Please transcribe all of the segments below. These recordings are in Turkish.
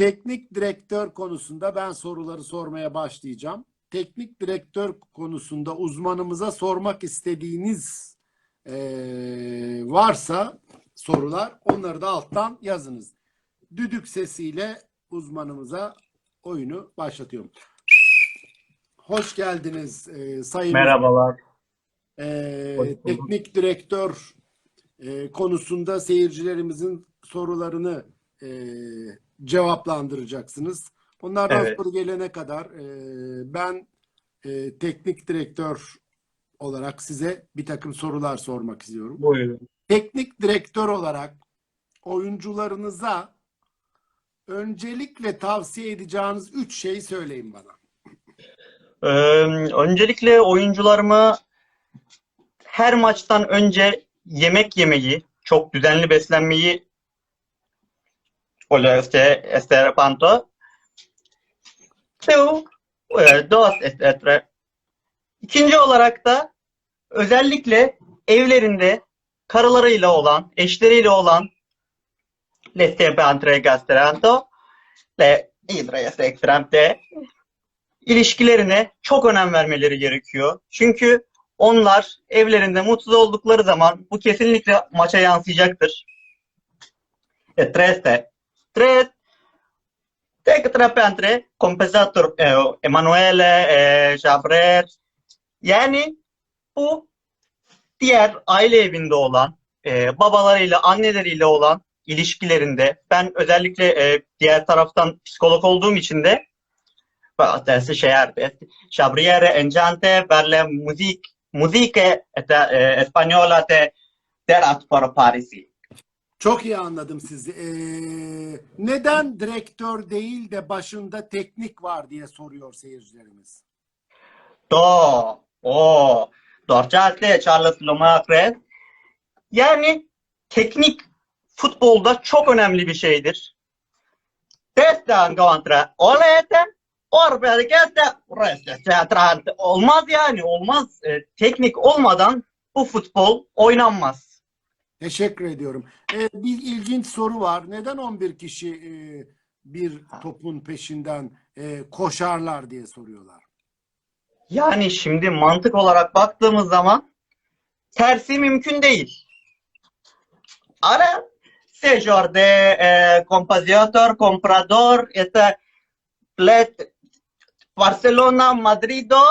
teknik direktör konusunda ben soruları sormaya başlayacağım. Teknik direktör konusunda uzmanımıza sormak istediğiniz eee, varsa sorular onları da alttan yazınız. Düdük sesiyle uzmanımıza oyunu başlatıyorum. Hoş geldiniz eee, sayın Merhabalar. Hoş bulduk. teknik direktör e, konusunda seyircilerimizin sorularını e, cevaplandıracaksınız. Onlardan Evet. soru gelene kadar e, ben e, teknik direktör olarak size bir takım sorular sormak istiyorum. Buyurun. Teknik direktör olarak oyuncularınıza öncelikle tavsiye edeceğiniz üç şey söyleyin bana. Ee, öncelikle oyuncularımı her maçtan önce yemek yemeyi, çok düzenli beslenmeyi Hola, este, este panto. Two, eh, dos, etc. İkinci olarak da özellikle evlerinde karılarıyla olan, eşleriyle olan les siempre entre gastranto, le idres extremte ilişkilerine çok önem vermeleri gerekiyor. Çünkü onlar evlerinde mutsuz oldukları zaman bu kesinlikle maça yansıyacaktır. E, tres. Tres. Tek trepe entre compensator e, Emanuele, e, Jabrer. Yani bu diğer aile evinde olan, e, babalarıyla, anneleriyle olan ilişkilerinde ben özellikle e, diğer taraftan psikolog olduğum için de adesso c'è Chabriere Enjante per le music, musiche et- eh, spagnola de Derat for Parisi. Çok iyi anladım sizi. Ee, neden direktör değil de başında teknik var diye soruyor seyircilerimiz. Do, o, Dorcasle Charles Lomacre. Yani teknik futbolda çok önemli bir şeydir. Destan kontra olete, orbelgete reste Olmaz yani, olmaz. E, teknik olmadan bu futbol oynanmaz. Teşekkür ediyorum. Ee, bir ilginç soru var. Neden 11 kişi e, bir topun peşinden e, koşarlar diye soruyorlar. Yani şimdi mantık olarak baktığımız zaman tersi mümkün değil. Ara sejor de eh, compositor, comprador, este let Barcelona, Madrido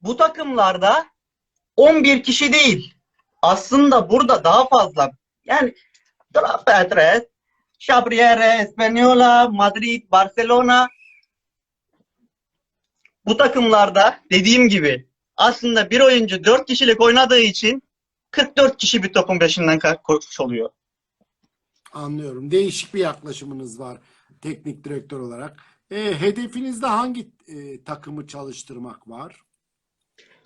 bu takımlarda 11 kişi değil. Aslında burada daha fazla. Yani Petres, Chabriere, Espanola, Madrid, Barcelona bu takımlarda dediğim gibi aslında bir oyuncu 4 kişilik oynadığı için 44 kişi bir topun peşinden koşmuş oluyor. Anlıyorum. Değişik bir yaklaşımınız var teknik direktör olarak. E, hedefinizde hangi e, takımı çalıştırmak var?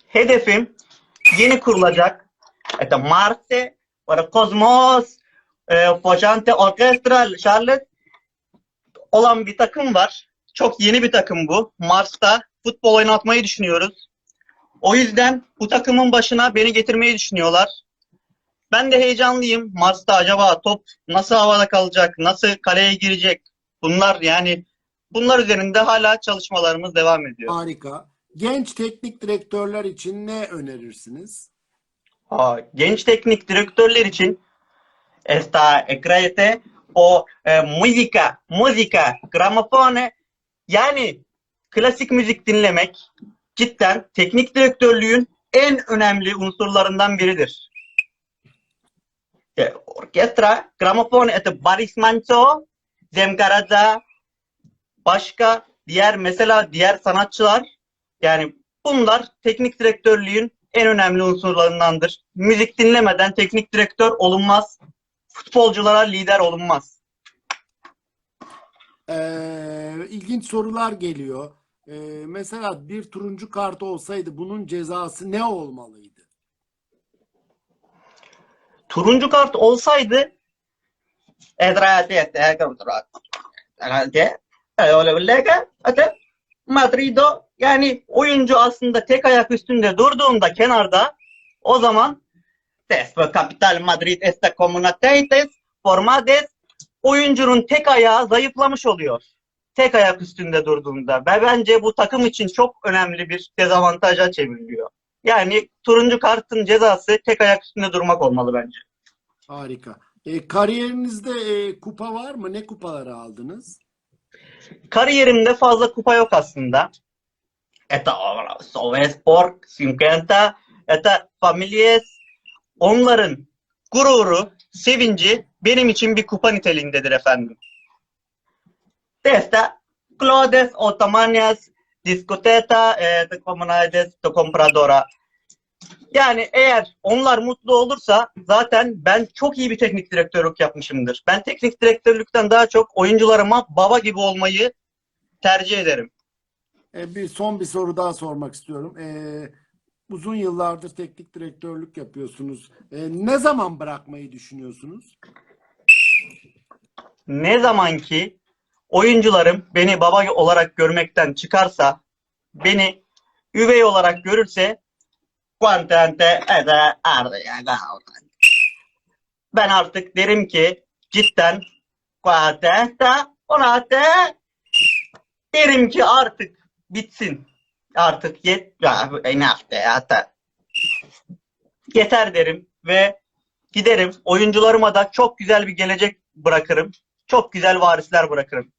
Hedefim yeni kurulacak işte Marte, para Cosmos, e, Fojante Orchestra, Charlotte olan bir takım var. Çok yeni bir takım bu. Mars'ta futbol oynatmayı düşünüyoruz. O yüzden bu takımın başına beni getirmeyi düşünüyorlar. Ben de heyecanlıyım. Mars'ta acaba top nasıl havada kalacak, nasıl kaleye girecek? Bunlar yani bunlar üzerinde hala çalışmalarımız devam ediyor. Harika. Genç teknik direktörler için ne önerirsiniz? Genç teknik direktörler için esta ekrete o e, müzika, müzika, gramofone yani klasik müzik dinlemek cidden teknik direktörlüğün en önemli unsurlarından biridir. E, orkestra, gramofon, et Boris Manço, Cem Karaca, başka diğer mesela diğer sanatçılar yani bunlar teknik direktörlüğün en önemli unsurlarındandır. Müzik dinlemeden teknik direktör olunmaz. Futbolculara lider olunmaz. Ee, ilginç sorular geliyor. Ee, mesela bir turuncu kart olsaydı bunun cezası ne olmalıydı? Turuncu kart olsaydı Madrido yani oyuncu aslında tek ayak üstünde durduğunda kenarda o zaman Después Capital Madrid esta comunidades formadas oyuncunun tek ayağı zayıflamış oluyor. Tek ayak üstünde durduğunda ve bence bu takım için çok önemli bir dezavantaja çevriliyor. Yani turuncu kartın cezası tek ayak üstünde durmak olmalı bence. Harika. E, kariyerinizde e, kupa var mı? Ne kupaları aldınız? Kariyerimde fazla kupa yok aslında. Eta Sovespor 50, eta Families onların gururu, sevinci benim için bir kupa niteliğindedir efendim. Testa Clodes Otomanias Discoteta e, de Comunidades de Compradora. Yani eğer onlar mutlu olursa zaten ben çok iyi bir teknik direktörlük yapmışımdır. Ben teknik direktörlükten daha çok oyuncularıma baba gibi olmayı tercih ederim. E, bir son bir soru daha sormak istiyorum. E, uzun yıllardır teknik direktörlük yapıyorsunuz. E, ne zaman bırakmayı düşünüyorsunuz? Ne zaman ki oyuncularım beni baba olarak görmekten çıkarsa, beni üvey olarak görürse Quantente ede arda ben artık derim ki cidden Quantente onate derim ki artık bitsin. Artık yet hatta yeter derim ve giderim. Oyuncularıma da çok güzel bir gelecek bırakırım. Çok güzel varisler bırakırım.